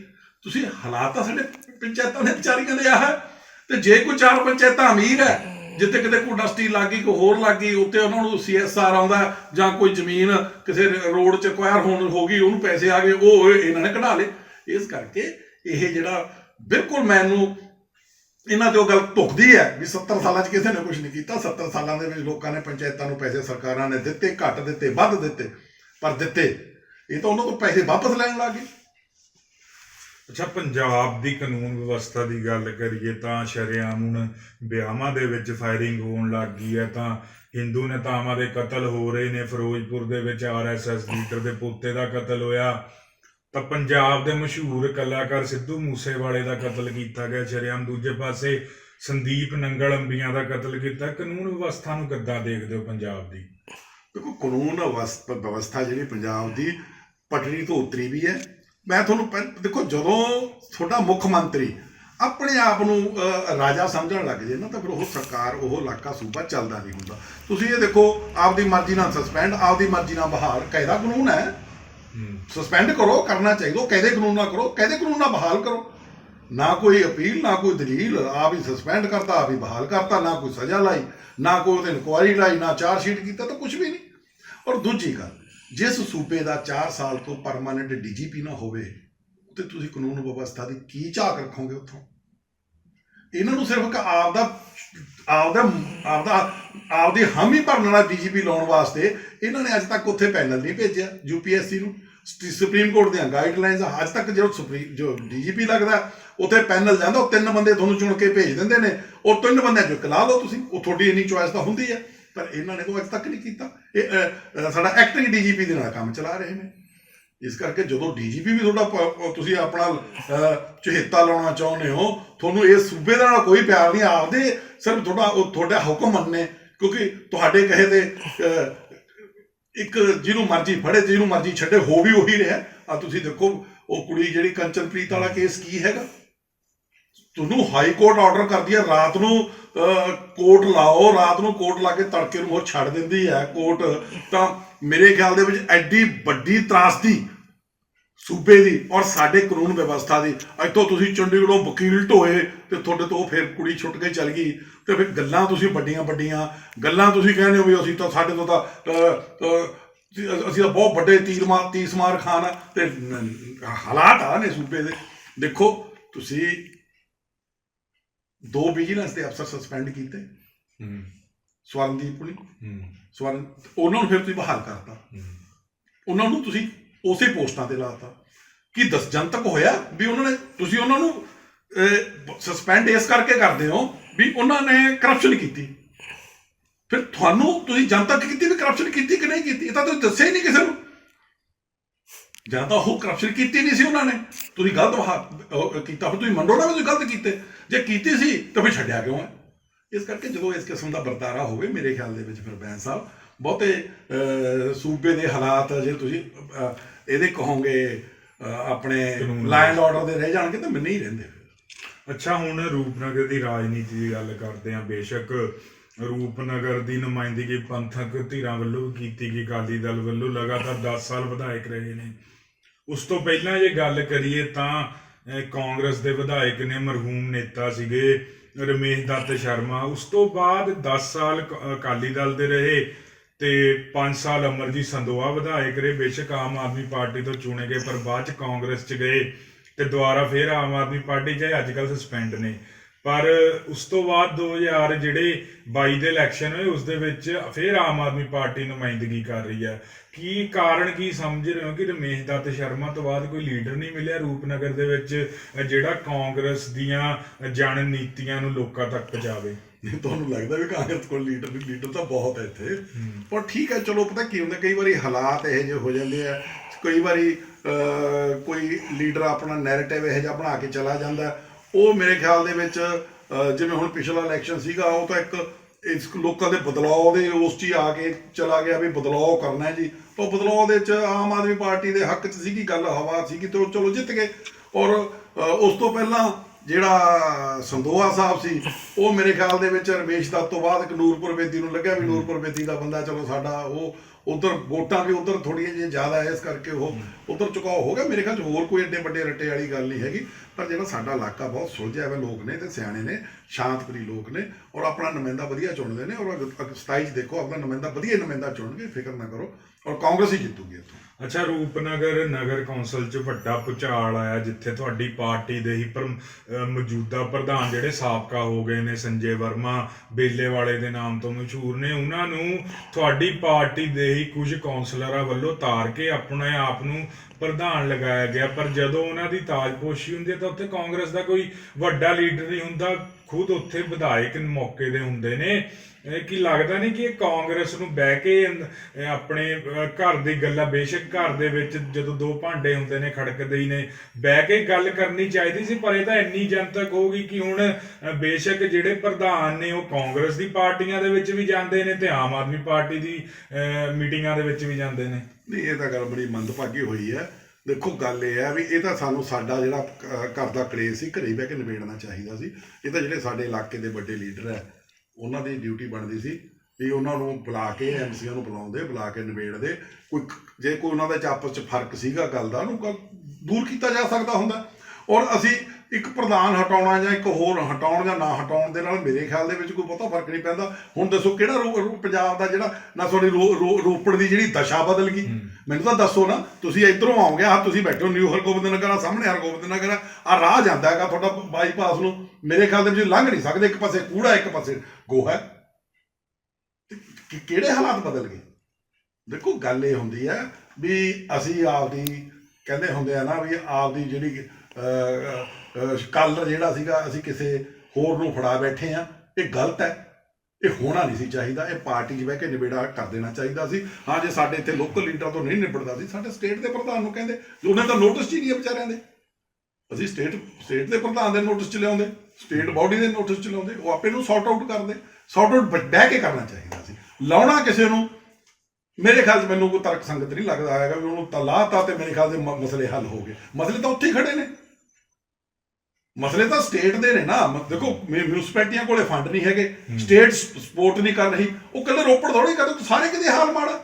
ਤੁਸੀਂ ਹਾਲਾਤ ਤਾਂ ਸਾਡੇ ਪੰਚਾਇਤਾਂ ਦੇ ਵਿਚਾਰੀਆਂ ਦੇ ਆ ਹੈ। ਤੇ ਜੇ ਕੋਈ ਚਾਰ ਪੰਚਾਇਤਾਂ ਅਮੀਰ ਹੈ, ਜਿੱਥੇ ਕਿਤੇ ਕੋਈ ਇੰਡਸਟਰੀ ਗਈ, ਕੋਈ ਹੋਰ ਲੱਗ ਗਈ ਉੱਤੇ ਉਹਨਾਂ ਨੂੰ ਸੀਐਸਆਰ ਆਉਂਦਾ ਜਾਂ ਕੋਈ ਜ਼ਮੀਨ ਕਿਸੇ ਰੋਡ 'ਚ ਅਕਵਾਇਰ ਹੋਣ ਹੋ ਗਈ, ਉਹਨੂੰ ਪੈਸੇ ਆ ਗਏ, ਉਹ ਇਹਨਾਂ ਨੇ ਕਢਾ ਲਏ। ਇਸ ਕਰਕੇ ਇਹ ਜਿਹੜਾ ਬਿਲਕੁਲ ਮੈਨੂੰ ਇਹਨਾਂ ਤੇ ਉਹ ਗੱਲ ਧੁਖਦੀ ਹੈ ਵੀ 70 ਸਾਲਾਂ 'ਚ ਕਿਸੇ ਨੇ ਕੁਝ ਨਹੀਂ ਕੀਤਾ। 70 ਸਾਲਾਂ ਦੇ ਵਿੱਚ ਲੋਕਾਂ ਨੇ ਪੰਚਾਇਤਾਂ ਨੂੰ ਪੈਸੇ ਸਰਕਾਰਾਂ ਨੇ ਦਿੱਤੇ, ਘੱਟ ਦਿੱਤੇ, ਵੱਧ ਦਿੱਤੇ, ਪਰ ਦਿੱਤੇ। ਇਹ ਤਾਂ ਉਹਨਾਂ ਤੋਂ ਪੈਸੇ ਵਾਪਸ ਲੈਣ ਲੱਗ ਗਏ। ਅੱਛਾ, ਪੰਜਾਬ ਦੀ ਕਾਨੂੰਨ ਵਿਵਸਥਾ ਦੀ ਗੱਲ ਕਰੀਏ ਤਾਂ ਸ਼ਰੇਆਮ ਹੁਣ ਵਿਆਹਾਂ ਦੇ ਵਿੱਚ ਫਾਇਰਿੰਗ ਹੋਣ ਲੱਗ ਗਈ ਹੈ ਤਾਂ ਹਿੰਦੂ ਨੇਤਾਵਾਂ ਦੇ ਕਤਲ ਹੋ ਰਹੇ ਨੇ। ਫਿਰੋਜ਼ਪੁਰ ਦੇ ਵਿੱਚ ਆਰਐਸਐਸ ਲੀਡਰ ਦੇ ਪੋਤੇ ਦਾ ਕਤਲ ਹੋਇਆ। ਤਾਂ ਪੰਜਾਬ ਦੇ ਮਸ਼ਹੂਰ ਕਲਾਕਾਰ ਸਿੱਧੂ ਮੂਸੇਵਾਲੇ ਦਾ ਕਤਲ ਕੀਤਾ ਗਿਆ। ਸ਼ਰੇਆਮ ਦੂਜੇ ਪਾਸੇ ਸੰਦੀਪ ਨੰਗਲ ਅੰਬੀਆਂ ਦਾ ਕਤਲ ਕੀਤਾ। ਕਾਨੂੰਨ ਵਿਵਸਥਾ ਨੂੰ ਕਿੱਦਾਂ ਦੇਖਦੇ ਹੋ ਪੰਜਾਬ ਦੀ? ਦੇਖੋ, ਕਾਨੂੰਨ ਅਵਸ- ਵਿਵਸਥਾ ਜਿਹੜੀ ਪੰਜਾਬ ਦੀ ਪਟੜੀ ਤੋਂ ਉਤਰੀ ਵੀ ਹੈ। ਮੈਂ ਤੁਹਾਨੂੰ ਪਹਿ- ਦੇਖੋ ਜਦੋਂ ਤੁਹਾਡਾ ਮੁੱਖ ਮੰਤਰੀ ਆਪਣੇ ਆਪ ਨੂੰ ਅਹ, ਰਾਜਾ ਸਮਝਣ ਲੱਗ ਜੇ ਨਾ ਤਾਂ ਫਿਰ ਉਹ ਸਰਕਾਰ ਉਹ ਇਲਾਕਾ ਸੂਬਾ ਚੱਲਦਾ ਨਹੀਂ ਹੁੰਦਾ। ਤੁਸੀਂ ਇਹ ਦੇਖੋ ਆਪਦੀ ਮਰਜ਼ੀ ਨਾਲ ਸਸਪੈਂਡ ਆਪਦੀ ਮਰਜ਼ੀ ਨਾਲ ਬਹਾਲ ਕਾਇਦਾ ਕਾਨੂੰਨ ਹੈ। ਸਸਪੈਂਡ ਕਰੋ ਕਰਨਾ ਚਾਹੀਦਾ ਕਾਇਦੇ ਕਾਨੂੰਨ ਨਾਲ ਕਰੋ ਕਾਇਦੇ ਕਾਨੂੰਨ ਨਾਲ ਬਹਾਲ ਕਰੋ। ਨਾ ਕੋਈ ਅਪੀਲ ਨਾ ਕੋਈ ਦਲੀਲ ਆਪ ਹੀ ਸਸਪੈਂਡ ਕਰਤਾ ਆਪ ਹੀ ਬਹਾਲ ਕਰਤਾ ਨਾ ਕੋਈ ਸਜ਼ਾ ਲਾਈ ਨਾ ਕੋਈ ਉਹਦੇ ਇਨਕੁਆਇਰੀ ਲਾਈ ਨਾ ਚਾਰਜ ਸ਼ੀਟ ਕੀਤਾ ਤਾਂ ਕੁਝ ਵੀ ਨਹੀਂ। ਔਰ ਦੂਜੀ ਗੱਲ ਜਿਸ ਸੂਬੇ ਦਾ 4 ਸਾਲ ਤੋਂ ਪਰਮਾਨੈਂਟ ਡੀਜੀਪੀ ਨਾ ਹੋਵੇ, ਤੇ ਤੁਸੀਂ ਕਾਨੂੰਨ ਵਿਵਸਥਾ ਦੀ ਕੀ ਝਾਕ ਰੱਖੋਗੇ ਉੱਥੋਂ? ਇਹਨਾਂ ਨੂੰ ਸਿਰਫ ਇੱਕ ਆਪਦਾ ਆਪਦਾ ਆਪਦਾ, ਆਪਦੀ ਹਾਮੀ ਭਰਨ ਵਾਲਾ ਡੀਜੀਪੀ ਲਾਉਣ ਵਾਸਤੇ ਇਹਨਾਂ ਨੇ ਅੱਜ ਤੱਕ ਉੱਥੇ ਪੈਨਲ ਨਹੀਂ ਭੇਜਿਆ ਯੂਪੀਐਸਸੀ ਨੂੰ। ਸੁਪਰੀਮ ਕੋਰਟ ਦੀਆਂ ਗਾਈਡਲਾਈਨਸ ਅੱਜ ਤੱਕ ਜਦੋਂ ਸੁਪਰੀਮ ਜੋ ਡੀਜੀਪੀ ਲੱਗਦਾ, ਉੱਥੇ ਪੈਨਲ ਜਾਂਦਾ, ਉਹ ਤਿੰਨ ਬੰਦੇ ਤੁਹਾਨੂੰ ਚੁਣ ਕੇ ਭੇਜ ਦਿੰਦੇ ਨੇ। ਉਹ ਤਿੰਨ ਬੰਦਿਆਂ ਚੋਂ ਇੱਕ ਲਾ ਲਓ ਤੁਸੀਂ, ਉਹ ਤੁਹਾਡੀ ਇੰਨੀ ਚੁਆਇਸ ਤਾਂ ਹੁੰਦੀ ਹੈ। ਪਰ ਇਹਨਾਂ ਨੇ ਤਾਂ ਅੱਜ ਤੱਕ ਨਹੀਂ ਕੀਤਾ। ਇਹ ਅ, ਅ, ਸਾਡਾ ਐਕਟਿੰਗ ਡੀਜੀਪੀ ਦੇ ਨਾਲ ਕੰਮ ਚਲਾ ਰਹੇ ਨੇ। ਇਸ ਕਰਕੇ ਜਦੋਂ ਡੀਜੀਪੀ ਵੀ ਤੁਹਾਡਾ ਤੁਸੀਂ ਆਪਣਾ ਚਹੇਤਾ ਲਾਉਣਾ ਚਾਹੁੰਦੇ ਹੋ ਤੁਹਾਨੂੰ ਇਹ ਸੂਬੇ ਦਾ ਨਾਲ ਕੋਈ ਪਿਆਰ ਨਹੀਂ ਆਪਦੇ ਸਿਰਫ ਤੁਹਾਡਾ ਉਹ ਤੁਹਾਡਾ ਹੁਕਮ ਮੰਨੇ ਕਿਉਂਕਿ ਤੁਹਾਡੇ ਕਹੇ ਦੇ ਇੱਕ ਜਿਹਨੂੰ ਮਰਜ਼ੀ ਫੜੇ ਜਿਹਨੂੰ ਮਰਜ਼ੀ ਛੱਡੇ ਹੋ ਵੀ ਉਹੀ ਰਿਹਾ। ਆ ਤੁਸੀਂ ਦੇਖੋ ਉਹ ਕੁੜੀ ਜਿਹੜੀ ਕੰਚਨਪ੍ਰੀਤ ਵਾਲਾ ਕੇਸ ਕੀ ਹੈਗਾ? ਤੁਹਾਨੂੰ ਹਾਈ ਕੋਰਟ ਆਰਡਰ ਕਰਦੀ ਹੈ, ਰਾਤ ਨੂੰ ਕੋਰਟ ਲਾਓ, ਰਾਤ ਨੂੰ ਕੋਰਟ ਲਾ ਕੇ ਤੜਕੇ ਨੂੰ ਉਹ ਛੱਡ ਦਿੰਦੀ ਹੈ ਕੋਰਟ ਤਾਂ ਮੇਰੇ ਖਿਆਲ ਦੇ ਵਿੱਚ ਐਡੀ ਵੱਡੀ ਤਰਾਸਦੀ ਸੂਬੇ ਦੀ ਔਰ ਸਾਡੇ ਕਾਨੂੰਨ ਵਿਵਸਥਾ ਦੀ। ਇੱਥੋਂ ਤੁਸੀਂ ਚੰਡੀਗੜ੍ਹੋਂ ਵਕੀਲ ਢੋਏ ਤੇ ਤੁਹਾਡੇ ਤੋਂ ਫਿਰ ਕੁੜੀ ਛੁੱਟ ਕੇ ਚਲ ਗਈ। ਤੇ ਫਿਰ ਗੱਲਾਂ ਤੁਸੀਂ ਵੱਡੀਆਂ ਵੱਡੀਆਂ, ਗੱਲਾਂ ਤੁਸੀਂ ਕਹਿੰਦੇ ਹੋ ਵੀ ਅਸੀਂ ਤਾਂ ਸਾਡੇ ਤੋਂ ਤਾਂ ਅਸੀਂ ਤਾਂ ਬਹੁਤ ਵੱਡੇ ਤੀਰ ਮਾਰ ਤੀਸ ਖਾਨ ਆ। ਤੇ ਹਾਲਾਤ ਆ ਨੇ ਸੂਬੇ ਦੇ। ਦੇਖੋ, ਤੁਸੀਂ ਦੋ ਵਿਜੀਲੈਂਸ ਦੇ ਅਫਸਰ ਸਸਪੈਂਡ ਕੀਤੇ। ਹੂੰ। ਸਵਰਨਦੀਪ ਪੁਲੀ। ਹੂੰ। ਸਵਰਨ ਉਹਨਾਂ ਨੂੰ ਫਿਰ ਤੁਸੀਂ ਬਹਾਲ ਕਰਤਾ। ਹੂੰ। ਉਹਨਾਂ ਨੂੰ ਤੁਸੀਂ ਉਸੇ ਪੋਸਟਾਂ ਤੇ ਲਾਤਾ। ਕੀ ਦਸ ਜਨਤਕ ਹੋਇਆ ਵੀ ਉਹਨਾਂ ਨੇ ਤੁਸੀਂ ਉਹਨਾਂ ਨੂੰ ਸਸਪੈਂਡ ਇਸ ਕਰਕੇ ਕਰਦੇ ਹੋ ਵੀ ਉਹਨਾਂ ਨੇ ਕਰਪਸ਼ਨ ਕੀਤੀ। ਫਿਰ ਤੁਹਾਨੂੰ ਤੁਸੀਂ ਜਨਤਕ ਕੀਤੀ ਵੀ ਕਰਪਸ਼ਨ ਕੀਤੀ ਕਿ ਨਹੀਂ ਕੀਤੀ? ਇਹ ਤਾਂ ਤੁਸੀਂ ਦੱਸਿਆ ਹੀ ਨਹੀਂ ਕਿਸੇ ਨੂੰ। ਜਾਂ ਤਾਂ ਉਹ ਕਰਪਸ਼ਨ ਕੀਤੀ ਨਹੀਂ ਸੀ ਉਹਨਾਂ ਨੇ। ਤੁਸੀਂ ਗਲਤ ਕੀਤਾ ਤੁਸੀਂ ਮੰਨੋ ਨਾ ਤੁਸੀਂ ਗਲਤ ਕੀਤੇ। ਜੇ ਕੀਤੀ ਸੀ ਤਾਂ ਫਿਰ ਛੱਡਿਆ ਕਿਉਂ ਹੈ? ਇਸ ਕਰਕੇ ਜਦੋਂ ਇਸ ਕਿਸਮ ਦਾ ਵਰਤਾਰਾ ਹੋਵੇ ਮੇਰੇ ਖਿਆਲ ਦੇ ਵਿੱਚ ਫਿਰ ਬੈਂਸ ਸਾਹਿਬ ਬਹੁਤੇ ਸੂਬੇ ਦੇ ਹਾਲਾਤ ਜੇ ਤੁਸੀਂ ਇਹਦੇ ਕਹੋਗੇ ਆਪਣੇ ਲਾਈਨ ਆਰਡਰ ਦੇ ਰਹਿ ਜਾਣਗੇ ਤਾਂ ਨਹੀਂ ਰਹਿੰਦੇ ਫਿਰ। ਅੱਛਾ ਹੁਣ ਰੂਪਨਗਰ ਦੀ ਰਾਜਨੀਤੀ ਦੀ ਗੱਲ ਕਰਦੇ ਹਾਂ ਬੇਸ਼ੱਕ ਰੂਪਨਗਰ ਦੀ ਨੁਮਾਇੰਦਗੀ ਪੰਥਕ ਧਿਰਾਂ ਵੱਲੋਂ ਕੀਤੀ ਗਈ ਅਕਾਲੀ ਦਲ ਵੱਲੋਂ ਲਗਾਤਾਰ 10 ਸਾਲ ਵਿਧਾਇਕ ਰਹੇ ਨੇ। ਉਸ ਤੋਂ ਪਹਿਲਾਂ ਜੇ ਗੱਲ ਕਰੀਏ ਤਾਂ ਕਾਂਗਰਸ ਦੇ ਵਿਧਾਇਕ ਨੇ ਮਰਹੂਮ ਨੇਤਾ ਸੀਗੇ, ਰਮੇਸ਼ ਦੱਤ ਸ਼ਰਮਾ। ਉਸ ਤੋਂ ਬਾਅਦ 10 ਸਾਲ ਕ- ਅਕਾਲੀ ਦਲ ਦੇ ਰਹੇ ਤੇ 5 ਸਾਲ ਅਮਰਜੀਤ ਸੰਦੋਆ ਵਿਧਾਇਕ ਰਹੇ। ਬੇਸ਼ੱਕ ਆਮ ਆਦਮੀ ਪਾਰਟੀ ਤੋਂ ਚੁਣੇ ਗਏ, ਪਰ ਬਾਅਦ ਚ ਕਾਂਗਰਸ ਚ ਗਏ ਤੇ ਦੁਬਾਰਾ ਫਿਰ ਆਮ ਆਦਮੀ ਪਾਰਟੀ ਚ ਅੱਜ ਕੱਲ ਸਸਪੈਂਡ ਨੇ। ਪਰ ਉਸ ਤੋਂ ਬਾਅਦ 2000 ਜਿਹੜੇ 22 ਦੇ ਇਲੈਕਸ਼ਨ ਹੋਏ ਉਸ ਦੇ ਵਿੱਚ ਫਿਰ ਆਮ ਆਦਮੀ ਪਾਰਟੀ ਨੁਮਾਇੰਦਗੀ ਕਰ ਰਹੀ ਹੈ। ਕੀ ਕਾਰਨ ਕੀ ਸਮਝ ਰਹੇ ਹੋ ਕਿ ਰਮੇਸ਼ ਦੱਤ ਸ਼ਰਮਾ ਤੋਂ ਬਾਅਦ ਕੋਈ ਲੀਡਰ ਨਹੀਂ ਮਿਲਿਆ ਰੂਪਨਗਰ ਦੇ ਵਿੱਚ ਜਿਹੜਾ ਕਾਂਗਰਸ ਦੀਆਂ ਜਨ ਨੀਤੀਆਂ ਨੂੰ ਲੋਕਾਂ ਤੱਕ ਪਹੁੰਚਾਵੇ? ਤੁਹਾਨੂੰ ਲੱਗਦਾ ਵੀ ਕਾਂਗਰਸ ਕੋਲ ਲੀਡਰ ਨਹੀਂ ਲੀਡਰ ਤਾਂ ਬਹੁਤ ਹੈ ਇੱਥੇ। ਪਰ ਠੀਕ ਹੈ ਚਲੋ ਪਤਾ ਕੀ ਹੁੰਦਾ ਕਈ ਵਾਰੀ ਹਾਲਾਤ ਇਹੋ ਜਿਹੇ ਹੋ ਜਾਂਦੇ ਆ। ਕਈ ਵਾਰੀ ਕੋਈ ਲੀਡਰ ਆਪਣਾ ਨੈਰੇਟਿਵ ਇਹੋ ਜਿਹਾ ਬਣਾ ਕੇ ਚਲਾ ਜਾਂਦਾ। ਉਹ ਮੇਰੇ ਖਿਆਲ ਦੇ ਵਿੱਚ ਜਿਵੇਂ ਹੁਣ ਪਿਛਲਾ ਇਲੈਕਸ਼ਨ ਸੀਗਾ, ਉਹ ਤਾਂ ਇੱਕ ਇਸ ਲੋਕਾਂ ਦੇ ਬਦਲਾਅ ਦੇ ਉਸ 'ਚ ਹੀ ਆ ਕੇ ਚਲਾ ਗਿਆ ਵੀ ਬਦਲਾਅ ਕਰਨਾ ਹੈ ਜੀ। ਉਹ ਬਦਲਾਅ ਦੇ ਚ ਆਮ ਆਦਮੀ ਪਾਰਟੀ ਦੇ ਹੱਕ 'ਚ ਸੀਗੀ, ਗੱਲ ਹਵਾ ਸੀਗੀ ਤੇ ਉਹ ਚਲੋ ਜਿੱਤ ਗਏ। ਔਰ ਉਸ ਤੋਂ ਪਹਿਲਾਂ ਜਿਹੜਾ ਸੰਦੋਆ ਸਾਹਿਬ ਸੀ, ਉਹ ਮੇਰੇ ਖਿਆਲ ਦੇ ਵਿੱਚ ਰਮੇਸ਼ ਦੱਤ ਤੋਂ ਬਾਅਦ ਇੱਕ ਨੂਰਪੁਰ ਬੇਦੀ ਨੂੰ ਲੱਗਿਆ ਵੀ ਨੂਰਪੁਰ ਬੇਦੀ ਦਾ ਬੰਦਾ ਚਲੋ ਸਾਡਾ ਉਹ ਉਧਰ ਵੋਟਾਂ ਵੀ ਉਧਰ ਥੋੜੀਆਂ ਜਿਹੀਆਂ ਜ਼ਿਆਦਾ ਹੈ ਇਸ ਕਰਕੇ ਉਹ ਉਧਰ ਚੁਕਾਓ ਹੋ ਗਿਆ। ਮੇਰੇ ਖਿਆਲ 'ਚ ਹੋਰ ਕੋਈ ਏਡੇ ਵੱਡੇ ਰੱਟੇ ਵਾਲੀ ਗੱਲ ਨਹੀਂ ਹੈਗੀ। ਪਰ ਜਿਹੜਾ ਸਾਡਾ ਇਲਾਕਾ ਬਹੁਤ ਸੁਲਝਿਆ ਹੋਇਆ ਲੋਕ ਨੇ ਤੇ ਸਿਆਣੇ ਨੇ ਸ਼ਾਂਤਪ੍ਰੀ ਲੋਕ ਨੇ ਔਰ ਆਪਣਾ ਨੁਮਾਇੰਦਾ ਵਧੀਆ ਚੁਣਦੇ ਨੇ ਔਰ ਅਗ- ਅਗ- 27 'ਚ ਦੇਖੋ ਆਪਣਾ ਨੁਮਾਇੰਦਾ ਵਧੀਆ ਨੁਮਾਇੰਦਾ ਚੁਣਨਗੇ ਫਿਕਰ ਨਾ ਕਰੋ ਔਰ ਕਾਂਗਰਸ ਹੀ ਜਿੱਤੂਗੀ ਇੱਥੋਂ। ਅੱਛਾ, ਰੂਪਨਗਰ ਨਗਰ ਕੌਂਸਲ 'ਚ ਵੱਡਾ ਭੁਚਾਲ ਆਇਆ, ਜਿੱਥੇ ਤੁਹਾਡੀ ਪਾਰਟੀ ਦੇ ਹੀ ਪਰ- ਮੌਜੂਦਾ ਪ੍ਰਧਾਨ ਜਿਹੜੇ ਸਾਬਕਾ ਹੋ ਗਏ ਨੇ, ਸੰਜੇ ਵਰਮਾ, ਬੇਲੇ ਵਾਲੇ ਦੇ ਨਾਮ ਤੋਂ ਮਸ਼ਹੂਰ ਨੇ, ਉਹਨਾਂ ਨੂੰ ਤੁਹਾਡੀ ਪਾਰਟੀ ਦੇ ਹੀ ਕੁਝ ਕੌਂਸਲਰਾਂ ਵੱਲੋਂ ਤਾਰ ਕੇ ਆਪਣੇ ਆਪ ਨੂੰ ਪ੍ਰਧਾਨ ਲਗਾਇਆ ਗਿਆ, ਪਰ ਜਦੋਂ ਉਹਨਾਂ ਦੀ ਤਾਜਪੋਸ਼ੀ ਹੁੰਦੀ ਹੈ ਤਾਂ ਉੱਥੇ ਕਾਂਗਰਸ ਦਾ ਕੋਈ ਵੱਡਾ ਲੀਡਰ ਨਹੀਂ ਹੁੰਦਾ, ਖੁਦ ਉੱਥੇ ਵਿਧਾਇਕ ਮੌਕੇ ਦੇ ਹੁੰਦੇ ਨੇ। ਇਹ ਕੀ ਲੱਗਦਾ ਨਹੀਂ ਕਿ ਇਹ ਕਾਂਗਰਸ ਨੂੰ ਬਹਿ ਕੇ ਆਪਣੇ ਘਰ ਦੀ ਗੱਲਾਂ, ਬੇਸ਼ੱਕ ਘਰ ਦੇ ਵਿੱਚ ਜਦੋਂ ਦੋ ਭਾਂਡੇ ਹੁੰਦੇ ਨੇ, ਖੜਕਦੇ ਹੀ ਨੇ, ਬਹਿ ਕੇ ਗੱਲ ਕਰਨੀ ਚਾਹੀਦੀ ਸੀ, ਪਰ ਇਹ ਤਾਂ ਇੰਨੀ ਜਨਤਕ ਹੋ ਗਈ ਕਿ ਹੁਣ ਬੇਸ਼ੱਕ ਜਿਹੜੇ ਪ੍ਰਧਾਨ ਨੇ ਉਹ ਕਾਂਗਰਸ ਦੀ ਪਾਰਟੀਆਂ ਦੇ ਵਿੱਚ ਵੀ ਜਾਂਦੇ ਨੇ ਤੇ ਆਮ ਆਦਮੀ ਪਾਰਟੀ ਦੀ ਮੀਟਿੰਗਾਂ ਦੇ ਵਿੱਚ ਵੀ ਜਾਂਦੇ ਨੇ। ਨਹੀਂ, ਇਹ ਤਾਂ ਗੱਲ ਬੜੀ ਮੰਦਭਾਗੀ ਹੋਈ ਹੈ ਦੇਖੋ, ਗੱਲ ਇਹ ਹੈ ਵੀ ਇਹ ਤਾਂ ਸਾਨੂੰ ਸਾਡਾ ਜਿਹੜਾ ਘਰ ਦਾ ਕਲੇਸ਼ ਸੀ, ਘਰੇ ਬਹਿ ਕੇ ਨਿਬੇੜਨਾ ਚਾਹੀਦਾ ਸੀ। ਇਹ ਤਾਂ ਜਿਹੜੇ ਸਾਡੇ ਇਲਾਕੇ ਦੇ ਵੱਡੇ ਲੀਡਰ ਹੈ ਉਹਨਾਂ ਦੀ ਡਿਊਟੀ ਬਣਦੀ ਸੀ ਵੀ ਉਹਨਾਂ ਨੂੰ ਬੁਲਾ ਕੇ ਐਮਸੀਆਂ ਨੂੰ ਬੁਲਾਉਂਦੇ, ਬੁਲਾ ਕੇ ਨਿਬੇੜਦੇ। ਕੋਈ ਜੇ ਕੋਈ ਉਹਨਾਂ ਦੇ ਆਪਸ ਚ ਫ਼ਰਕ ਸੀਗਾ ਗੱਲ ਦਾ, ਉਹਨੂੰ ਦੂਰ ਕੀਤਾ ਜਾ ਸਕਦਾ ਹੁੰਦਾ। ਔਰ ਅਸੀਂ ਇੱਕ ਪ੍ਰਧਾਨ ਹਟਾਉਣਾ ਜਾਂ ਇੱਕ ਹੋਰ ਹਟਾਉਣ ਜਾਂ ਨਾ ਹਟਾਉਣ ਦੇ ਨਾਲ ਮੇਰੇ ਖਿਆਲ ਦੇ ਵਿੱਚ ਕੋਈ ਬਹੁਤਾ ਫ਼ਰਕ ਨਹੀਂ ਪੈਂਦਾ। ਹੁਣ ਦੱਸੋ ਕਿਹੜਾ ਰੋ- ਰੋ- ਪੰਜਾਬ ਦਾ ਜਿਹੜਾ ਨਾ ਤੁਹਾਡੀ ਰੋ- ਰੋ- ਰੋਪੜ ਦੀ ਜਿਹੜੀ ਦਸ਼ਾ ਬਦਲ ਗਈ? ਮੈਨੂੰ ਤਾਂ ਦੱਸੋ ਨਾ ਤੁਸੀਂ ਇਧਰੋਂ ਆਓਗੇ ਆ ਤੁਸੀਂ ਬੈਠੇ ਨਿਊ ਹਰਗੋਬਿੰਦ ਨਗਰ ਆ ਸਾਹਮਣੇ ਹਰਗੋਬਿੰਦ ਨਗਰ ਆ ਰਾਹ ਜਾਂਦਾ ਹੈਗਾ ਤੁਹਾਡਾ ਬਾਈਪਾਸ ਨੂੰ। ਮੇਰੇ ਖਿਆਲ ਦੇ ਵਿੱਚ ਲੰਘ ਨਹੀਂ ਸਕਦੇ ਇੱਕ ਪਾਸੇ ਕੂੜਾ ਇੱਕ ਪਾਸੇ ਗੋਹਾ। ਕਿ- ਕਿਹੜੇ ਹਾਲਾਤ ਬਦਲ ਗਏ? ਦੇਖੋ ਗੱਲ ਇਹ ਹੁੰਦੀ ਹੈ ਵੀ ਅਸੀਂ ਆਪਦੀ ਕਹਿੰਦੇ ਹੁੰਦੇ ਆ ਨਾ ਵੀ ਆਪਦੀ ਜਿਹੜੀ ਕਲਰ ਜਿਹੜਾ ਸੀਗਾ ਅਸੀਂ ਕਿਸੇ ਹੋਰ ਨੂੰ ਫੜਾ ਬੈਠੇ ਆ ਇਹ ਗਲਤ ਹੈ। ਇਹ ਹੋਣਾ ਨਹੀਂ ਸੀ ਚਾਹੀਦਾ। ਇਹ ਪਾਰਟੀ 'ਚ ਬਹਿ ਕੇ ਨਿਬੇੜਾ ਕਰ ਦੇਣਾ ਚਾਹੀਦਾ ਸੀ। ਹਾਂ, ਜੇ ਸਾਡੇ ਇੱਥੇ ਲੋਕਲ ਲੀਡਰਾਂ ਤੋਂ ਨਹੀਂ ਨਿਬੜਦਾ ਸੀ, ਸਾਡੇ ਸਟੇਟ ਦੇ ਪ੍ਰਧਾਨ ਨੂੰ ਕਹਿੰਦੇ, ਉਹਨਾਂ ਦਾ ਨੋਟਿਸ 'ਚ ਹੀ ਨਹੀਂ ਹੈ ਵਿਚਾਰਿਆਂ ਦੇ। ਅਸੀਂ ਸਟੇਟ ਸਟੇਟ ਦੇ ਪ੍ਰਧਾਨ ਦੇ ਨੋਟਿਸ 'ਚ ਲਿਆਉਂਦੇ ਸਟੇਟ ਬਾਡੀ ਦੇ ਨੋਟਿਸ 'ਚ ਲਿਆਉਂਦੇ, ਉਹ ਆਪੇ ਨੂੰ ਸੌਰਟ ਆਊਟ ਕਰਦੇ। ਸੌਰਟ ਆਊਟ ਬਹਿ ਕੇ ਕਰਨਾ ਚਾਹੀਦਾ ਸੀ। ਲਾਉਣਾ ਕਿਸੇ ਨੂੰ, ਮੇਰੇ ਖਿਆਲ 'ਚ ਮੈਨੂੰ ਕੋਈ ਤਰਕ ਸੰਗਤ ਨਹੀਂ ਲੱਗਦਾ ਹੈਗਾ ਵੀ ਉਹਨੂੰ ਤਲਾਤਾ ਤੇ ਮੇਰੇ ਖਿਆਲ ਦੇ ਮਸਲੇ ਹੱਲ ਹੋ ਗਏ। ਮਸਲੇ ਤਾਂ ਉੱਥੇ ਹੀ ਖੜੇ ਨੇ। ਮਸਲੇ ਤਾਂ ਸਟੇਟ ਦੇ ਨੇ ਨਾ। ਮ- ਦੇਖੋ ਮਿਊਨਿਸਪੈਲਟੀਆਂ ਕੋਲੇ ਫੰਡ ਨਹੀਂ ਹੈਗੇ। ਸਟੇਟ ਸਪੋਰਟ ਨਹੀਂ ਕਰ ਰਹੀ। ਉਹ ਕੱਲੇ ਰੋਪੜ ਥੋੜੀ ਕਰਦੇ ਸਾਰੇ ਕਿਤੇ ਹਾਲ ਮਾੜਾ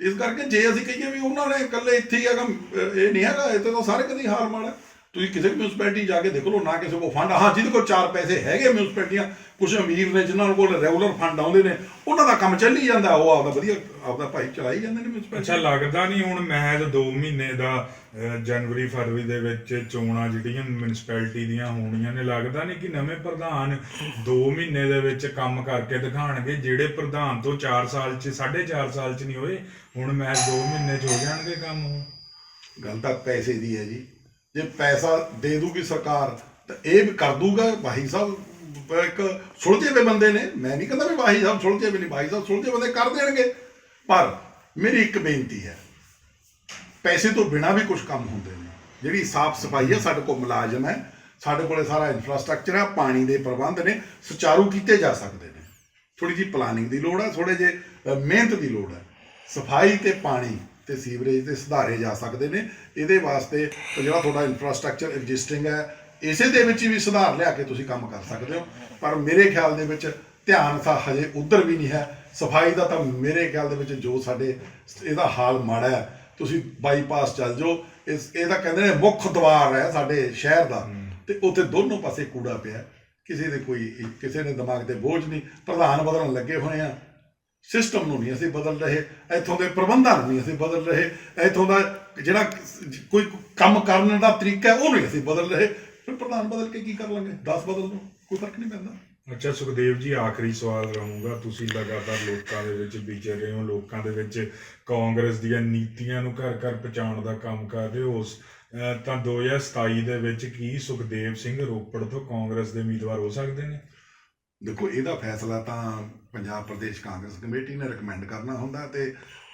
ਇਸ ਕਰਕੇ ਜੇ ਅਸੀਂ ਕਹੀਏ ਵੀ ਉਹਨਾਂ ਨੇ ਇਕੱਲੇ ਇੱਥੇ ਹੀ ਹੈਗਾ, ਅਹ ਇਹ ਨਹੀਂ ਹੈਗਾ, ਇੱਥੇ ਤਾਂ ਸਾਰੇ ਕਿਤੇ ਹਾਲ ਮਾੜਾ ਤੁਸੀਂ ਕਿਸੇ ਮਿਊਨਿਸਪੈਲਿਟੀ ਜਾ ਕੇ ਦੇਖ ਲਓ ਨਾ ਕਿਸੇ ਕੋਲ ਫੰਡ ਹਾਂ ਜਿਹਦੇ ਕੋਲ ਚਾਰ ਪੈਸੇ ਹੈਗੇ ਮਿਊਨਿਸਪੈਲਿਟੀਆਂ ਕੁਝ ਅਮੀਰ ਨੇ ਜਿਨ੍ਹਾਂ ਕੋਲ ਰੈਗੂਲਰ ਫੰਡ ਆਉਂਦੇ ਨੇ ਉਹਨਾਂ ਦਾ ਕੰਮ ਚੱਲੀ ਜਾਂਦਾ। ਉਹ ਆਪਦਾ ਵਧੀਆ ਆਪਦਾ ਭਾਈ ਚਲਾਈ ਜਾਂਦੇ ਨੇ ਮਿਊਨਿਸਪੈਲਿਟੀ ਅੱਛਾ ਲੱਗਦਾ ਨਹੀਂ ਹੁਣ ਮਹਿਜ਼ 2 ਮਹੀਨੇ ਦਾ ਜਨਵਰੀ ਫਰਵਰੀ ਦੇ ਵਿੱਚ ਚੋਣਾਂ ਜਿਹੜੀਆਂ ਮਿਊਨਿਸਪੈਲਿਟੀ ਦੀਆਂ ਹੋਣੀਆਂ ਨੇ ਲੱਗਦਾ ਨਹੀਂ ਕਿ ਨਵੇਂ ਪ੍ਰਧਾਨ 2 ਮਹੀਨੇ ਦੇ ਵਿੱਚ ਕੰਮ ਕਰਕੇ ਦਿਖਾਣਗੇ ਜਿਹੜੇ ਪ੍ਰਧਾਨ ਤੋਂ 4 ਸਾਲ ਚ 4.5 ਸਾਲ ਚ ਨਹੀਂ ਹੋਏ ਹੁਣ ਮਹਿਜ਼ 2 ਮਹੀਨੇ ਚ ਹੋ ਜਾਣਗੇ ਕੰਮ ਗੱਲ ਤਾਂ ਪੈਸੇ ਦੀ ਹੈ ਜੀ। ਜੇ ਪੈਸਾ ਦੇ ਦੂਗੀ ਸਰਕਾਰ, ਤਾਂ ਇਹ ਵੀ ਕਰ ਦੂਗਾ। ਭਾਈ ਸਾਹਿਬ, ਇੱਕ ਸੁਲਝੇ ਹੋਏ ਬੰਦੇ ਨੇ। ਮੈਂ ਨਹੀਂ ਕਹਿੰਦਾ ਵੀ ਭਾਈ ਸਾਹਿਬ ਸੁਲਝੇ ਵੀ ਨਹੀਂ, ਭਾਈ ਸਾਹਿਬ ਸੁਲਝੇ ਬੰਦੇ ਕਰ ਦੇਣਗੇ। ਪਰ ਮੇਰੀ ਇੱਕ ਬੇਨਤੀ ਹੈ, ਪੈਸੇ ਤੋਂ ਬਿਨਾ ਵੀ ਕੁਝ ਕੰਮ ਹੁੰਦੇ ਨੇ। ਜਿਹੜੀ ਸਾਫ਼ ਸਫ਼ਾਈ ਹੈ, ਸਾਡੇ ਕੋਲ ਮੁਲਾਜ਼ਮ ਹੈ। ਸਾਡੇ ਕੋਲੇ ਸਾਰਾ ਇਨਫਰਾਸਟ੍ਰਕਚਰ ਹੈ, ਪਾਣੀ ਦੇ ਪ੍ਰਬੰਧ ਨੇ, ਸੁਚਾਰੂ ਕੀਤੇ ਜਾ ਸਕਦੇ ਨੇ। ਥੋੜੀ ਜੀ ਪਲਾਨਿੰਗ ਦੀ ਲੋੜ ਹੈ ਥੋੜੇ ਜੇ ਮਿਹਨਤ ਦੀ ਲੋੜ ਹੈ। ਸਫ਼ਾਈ ਤੇ ਪਾਣੀ ਤੇ ਸੀਵਰੇਜ ਤੇ ਸੁਧਾਰੇ ਜਾ ਸਕਦੇ ਨੇ। ਇਹਦੇ ਵਾਸਤੇ ਤਾਂ ਜਿਹੜਾ ਤੁਹਾਡਾ ਇਨਫਰਾਸਟ੍ਰਕਚਰ ਐਗਜ਼ਿਸਟਿੰਗ ਹੈ ਇਸੇ ਦੇ ਵਿੱਚ ਵੀ ਸੁਧਾਰ ਲਿਆ ਕੇ ਤੁਸੀਂ ਕੰਮ ਕਰ ਸਕਦੇ ਹੋ। ਪਰ ਮੇਰੇ ਖਿਆਲ ਦੇ ਵਿੱਚ ਧਿਆਨ ਤਾਂ ਹਜੇ ਉਧਰ ਵੀ ਨਹੀਂ ਹੈ। ਸਫ਼ਾਈ ਦਾ ਤਾਂ ਮੇਰੇ ਖਿਆਲ ਦੇ ਵਿੱਚ ਜੋ ਸਾਡੇ ਇਹਦਾ ਹਾਲ ਮਾੜਾ ਹੈ ਤੁਸੀਂ ਬਾਈਪਾਸ ਚੱਲ ਜਾਓ। ਇਸ ਇਹਦਾ ਕਹਿੰਦੇ ਨੇ ਮੁੱਖ ਦਵਾਰ ਹੈ ਸਾਡੇ ਸ਼ਹਿਰ ਦਾ। ਤੇ ਉੱਥੇ ਦੋਨੋਂ ਪਾਸੇ ਕੂੜਾ ਪਿਆ। ਕਿਸੇ ਦੇ ਕੋਈ ਕਿਸੇ ਨੇ ਦਿਮਾਗ ਤੇ ਬੋਝ ਨਹੀਂ। ਪ੍ਰਧਾਨ ਬਦਲਣ ਲੱਗੇ ਹੋਏ ਆ। ਸਿਸਟਮ ਨੂੰ ਨਹੀਂ ਅਸੀਂ ਬਦਲ ਰਹੇ, ਇੱਥੋਂ ਦੇ ਪ੍ਰਬੰਧਾਂ ਨੂੰ ਨਹੀਂ ਅਸੀਂ ਬਦਲ ਰਹੇ, ਇੱਥੋਂ ਦਾ ਜਿਹੜਾ ਕੋਈ ਕੰਮ ਕਰਨ ਦਾ ਤਰੀਕਾ ਉਹ ਨਹੀਂ ਅਸੀਂ ਬਦਲ ਰਹੇ। ਫਿਰ ਪ੍ਰਧਾਨ ਬਦਲ ਕੇ ਕੀ ਕਰ ਲਾਂਗੇ? 10 ਬਦਲ ਲਓ, ਕੋਈ ਫ਼ਰਕ ਨਹੀਂ ਪੈਂਦਾ। ਅੱਛਾ, ਸੁਖਦੇਵ ਜੀ, ਆਖਰੀ ਸਵਾਲ ਰਹੂੰਗਾ। ਤੁਸੀਂ ਲਗਾਤਾਰ ਲੋਕਾਂ ਦੇ ਵਿੱਚ ਵਿਚਰ ਰਹੇ ਹੋ, ਲੋਕਾਂ ਦੇ ਵਿੱਚ ਕਾਂਗਰਸ ਦੀਆਂ ਨੀਤੀਆਂ ਨੂੰ ਘਰ ਘਰ ਪਹੁੰਚਾਉਣ ਦਾ ਕੰਮ ਕਰ ਰਹੇ ਹੋ। ਉਸ, ਅਹ, ਤਾਂ 2027 ਦੇ ਵਿੱਚ ਕੀ ਸੁਖਦੇਵ ਸਿੰਘ ਰੋਪੜ ਤੋਂ ਕਾਂਗਰਸ ਦੇ ਉਮੀਦਵਾਰ ਹੋ ਸਕਦੇ ਨੇ? ਦੇਖੋ ਇਹਦਾ ਫੈਸਲਾ ਤਾਂ ਪੰਜਾਬ ਪ੍ਰਦੇਸ਼ ਕਾਂਗਰਸ ਕਮੇਟੀ ਨੇ ਰეკਮੈਂਡ ਕਰਨਾ ਹੁੰਦਾ ਤੇ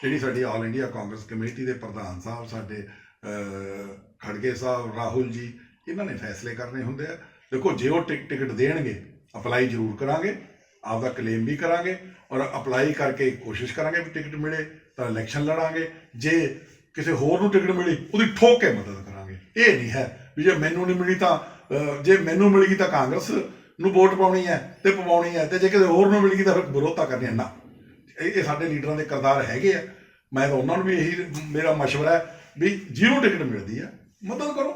ਜਿਹੜੀ ਸਾਡੀ ਆਲ ਇੰਡੀਆ ਕਾਂਗਰਸ ਕਮੇਟੀ ਦੇ ਪ੍ਰਧਾਨ ਸਾਹਿਬ ਸਾਡੇ ਅਹ, ਖੜਗੇ ਸਾਹਿਬ ਰਾਹੁਲ ਜੀ ਇਹਨਾਂ ਨੇ ਫੈਸਲੇ ਕਰਨੇ ਹੁੰਦੇ ਆ। ਦੇਖੋ ਜੇ ਉਹ ਟਿਕ- ਟਿਕਟ ਦੇਣਗੇ ਅਪਲਾਈ ਜ਼ਰੂਰ ਕਰਾਂਗੇ ਆਪਦਾ ਕਲੇਮ ਵੀ ਕਰਾਂਗੇ ਔਰ ਅਪਲਾਈ ਕਰਕੇ ਕੋਸ਼ਿਸ਼ ਕਰਾਂਗੇ ਵੀ ਟਿਕਟ ਮਿਲੇ ਤਾਂ ਇਲੈਕਸ਼ਨ ਲੜਾਂਗੇ। ਜੇ ਕਿਸੇ ਹੋਰ ਨੂੰ ਟਿਕਟ ਮਿਲੀ ਉਹਦੀ ਠੋਕ ਕੇ ਮਦਦ ਕਰਾਂਗੇ। ਇਹ ਨਹੀਂ ਹੈ ਵੀ ਜੇ ਮੈਨੂੰ ਨਹੀਂ ਮਿਲੀ ਤਾਂ ਜੇ ਮੈਨੂੰ ਮਿਲੇਗੀ ਤਾਂ ਕਾਂਗਰਸ ਨੂੰ ਵੋਟ ਪਾਉਣੀ ਹੈ ਤੇ ਪਵਾਉਣੀ ਹੈ ਤੇ ਜੇ ਕਿਸੇ ਹੋਰ ਨੂੰ ਮਿਲ ਗਈ ਤਾਂ ਫਿਰ ਵਿਰੋਧਤਾ ਕਰਨੀ ਹੈ। ਨਾ ਇਹ ਇਹ ਸਾਡੇ ਲੀਡਰਾਂ ਦੇ ਕਰਤਾਰ ਹੈਗੇ ਆ। ਮੈਂ ਤਾਂ ਉਹਨਾਂ ਨੂੰ ਵੀ ਇਹੀ ਮੇਰਾ ਮਸ਼ਵਰਾ ਹੈ ਵੀ ਜਿਹਨੂੰ ਟਿਕਟ ਮਿਲਦੀ ਹੈ। ਮਦਦ ਕਰੋ।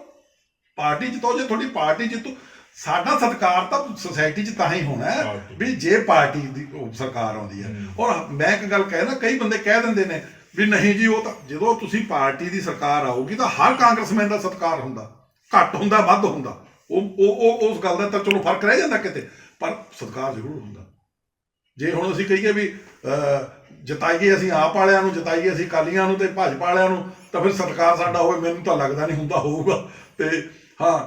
ਪਾਰਟੀ ਜਿੱਤੋ ਜੇ ਤੁਹਾਡੀ ਪਾਰਟੀ ਜਿੱਤੂ ਸਾਡਾ ਸਤਿਕਾਰ ਤਾਂ ਸੁਸਾਇਟੀ 'ਚ ਤਾਂ ਹੀ ਹੋਣਾ। ਵੀ ਜੇ ਪਾਰਟੀ ਦੀ ਸਰਕਾਰ ਆਉਂਦੀ ਹੈ। ਔਰ ਮੈਂ ਇੱਕ ਗੱਲ ਕਹਿਣਾ ਕਈ ਬੰਦੇ ਕਹਿ ਦਿੰਦੇ ਨੇ ਵੀ ਨਹੀਂ ਜੀ ਉਹ ਤਾਂ ਜਦੋਂ ਤੁਸੀਂ ਪਾਰਟੀ ਦੀ ਸਰਕਾਰ ਆਊਗੀ ਤਾਂ ਹਰ ਕਾਂਗਰਸਮੈਨ ਦਾ ਸਤਿਕਾਰ ਹੁੰਦਾ। ਘੱਟ ਹੁੰਦਾ ਵੱਧ ਹੁੰਦਾ। ਉਹ ਉਹ ਉਹ- ਉਸ ਗੱਲ ਦਾ ਤਾਂ ਚਲੋ ਫ਼ਰਕ ਰਹਿ ਜਾਂਦਾ ਕਿਤੇ, ਪਰ ਸਤਿਕਾਰ ਜ਼ਰੂਰ ਹੁੰਦਾ। ਜੇ ਹੁਣ ਅਸੀਂ ਕਹੀਏ ਵੀ ਜਤਾਈਏ ਅਸੀਂ ਆਪ ਵਾਲਿਆਂ ਨੂੰ, ਜਤਾਈਏ ਅਸੀਂ ਕਾਲੀਆਂ ਨੂੰ ਤੇ ਭਾਜਪਾ ਵਾਲਿਆਂ ਨੂੰ, ਤਾਂ ਫਿਰ ਸਤਿਕਾਰ ਸਾਡਾ ਹੋਵੇ, ਮੈਨੂੰ ਤਾਂ ਲੱਗਦਾ ਨਹੀਂ ਹੁੰਦਾ ਹੋਊਗਾ। ਤੇ ਹਾਂ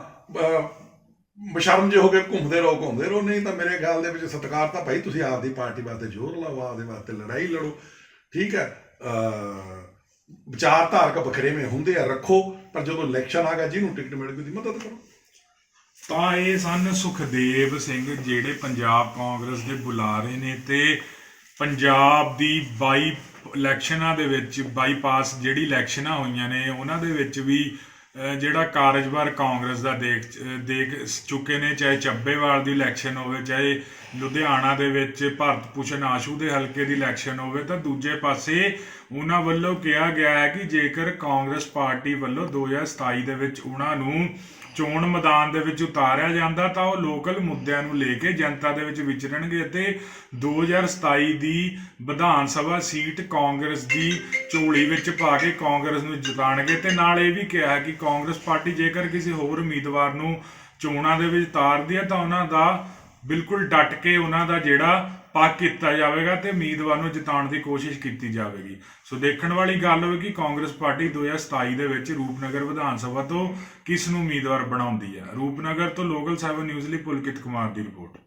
ਬਸ਼ਰਮ ਜੇ ਹੋ ਕੇ ਘੁੰਮਦੇ ਰਹੋ ਘੁੰਮਦੇ ਰਹੋ, ਨਹੀਂ ਤਾਂ ਮੇਰੇ ਖਿਆਲ ਦੇ ਵਿੱਚ ਸਤਿਕਾਰ ਤਾਂ ਭਾਈ ਤੁਸੀਂ ਆਪਦੀ ਪਾਰਟੀ ਵਾਸਤੇ ਜ਼ੋਰ ਲਾਓ, ਆਪਦੇ ਵਾਸਤੇ ਲੜਾਈ ਲੜੋ। ਠੀਕ ਹੈ ਵਿਚਾਰਧਾਰਕ ਬਖਰੇਵੇਂ ਹੁੰਦੇ ਆ, ਰੱਖੋ, ਪਰ ਜਦੋਂ ਇਲੈਕਸ਼ਨ ਆ ਗਿਆ, ਜਿਹਨੂੰ ਟਿਕਟ ਮਿਲ ਗਈ ਉਹਦੀ ਮਦਦ ਕਰੋ। ਤਾਂ ਇਹ ਸਨ ਸੁਖਦੇਵ ਸਿੰਘ, ਜਿਹੜੇ ਪੰਜਾਬ ਕਾਂਗਰਸ ਦੇ ਬੁਲਾਰੇ ਨੇ ਤੇ ਪੰਜਾਬ ਦੀ 22 ਇਲੈਕਸ਼ਨਾਂ ਦੇ ਵਿੱਚ, ਬਾਈਪਾਸ ਜਿਹੜੀ ਇਲੈਕਸ਼ਨਾਂ ਹੋਈਆਂ ਨੇ, ਉਹਨਾਂ ਦੇ ਵਿੱਚ ਵੀ ਜਿਹੜਾ ਕਾਰਜਭਾਰ ਕਾਂਗਰਸ ਦਾ ਦੇਖ ਦੇਖ ਚੁੱਕੇ ਨੇ, ਚਾਹੇ ਚੱਬੇਵਾਲ ਦੀ ਇਲੈਕਸ਼ਨ ਹੋਵੇ, ਚਾਹੇ ਲੁਧਿਆਣਾ ਦੇ ਵਿੱਚ ਭਾਰਤ ਭੂਸ਼ਣ ਆਸ਼ੂ ਦੇ ਹਲਕੇ ਦੀ ਇਲੈਕਸ਼ਨ ਹੋਵੇ, ਤਾਂ ਦੂਜੇ ਪਾਸੇ ਉਹਨਾਂ ਵੱਲੋਂ ਕਿਹਾ ਗਿਆ ਹੈ ਕਿ ਜੇਕਰ ਕਾਂਗਰਸ ਪਾਰਟੀ ਵੱਲੋਂ 2027 ਦੇ ਵਿੱਚ ਉਹਨਾਂ ਨੂੰ ਚੋਣ ਮੈਦਾਨ ਦੇ ਵਿੱਚ ਉਤਾਰਿਆ ਜਾਂਦਾ ਤਾਂ ਉਹ ਲੋਕਲ ਮੁੱਦਿਆਂ ਨੂੰ ਲੈ ਕੇ ਜਨਤਾ ਦੇ ਵਿੱਚ ਵਿਚਰਨਗੇ ਅਤੇ 2027 ਦੀ ਵਿਧਾਨ ਸਭਾ ਸੀਟ ਕਾਂਗਰਸ ਦੀ ਝੋਲੀ ਵਿੱਚ ਪਾ ਕੇ ਕਾਂਗਰਸ ਨੂੰ ਜਿਤਾਣਗੇ ਤੇ ਨਾਲ ਇਹ ਵੀ ਕਿਹਾ ਕਿ ਕਾਂਗਰਸ ਪਾਰਟੀ ਜੇਕਰ ਕਿਸੇ ਹੋਰ ਉਮੀਦਵਾਰ ਨੂੰ ਚੋਣਾਂ ਦੇ ਵਿੱਚ ਉਤਾਰਦੀ ਹੈ ਤਾਂ ਉਹਨਾਂ ਦਾ ਬਿਲਕੁਲ ਡਟ ਕੇ ਉਹਨਾਂ ਦਾ ਜਿਹੜਾ ਪੱਕ ਕੀਤਾ ਜਾਵੇਗਾ ਤੇ ਉਮੀਦਵਾਰ ਨੂੰ ਜਿਤਾਉਣ ਦੀ ਕੋਸ਼ਿਸ਼ ਕੀਤੀ ਜਾਵੇਗੀ। ਸੋ ਦੇਖਣ ਵਾਲੀ ਗੱਲ ਹੋਵੇਗੀ, ਕਾਂਗਰਸ ਪਾਰਟੀ 2027 ਦੇ ਵਿੱਚ ਰੂਪਨਗਰ ਵਿਧਾਨ ਸਭਾ ਤੋਂ ਕਿਸ ਨੂੰ ਉਮੀਦਵਾਰ ਬਣਾਉਂਦੀ ਹੈ? ਰੂਪਨਗਰ ਤੋਂ ਲੋਕਲ 7 ਨਿਊਜ਼ ਲਈ ਪੁਲਕਿਤ ਕੁਮਾਰ ਦੀ ਰਿਪੋਰਟ।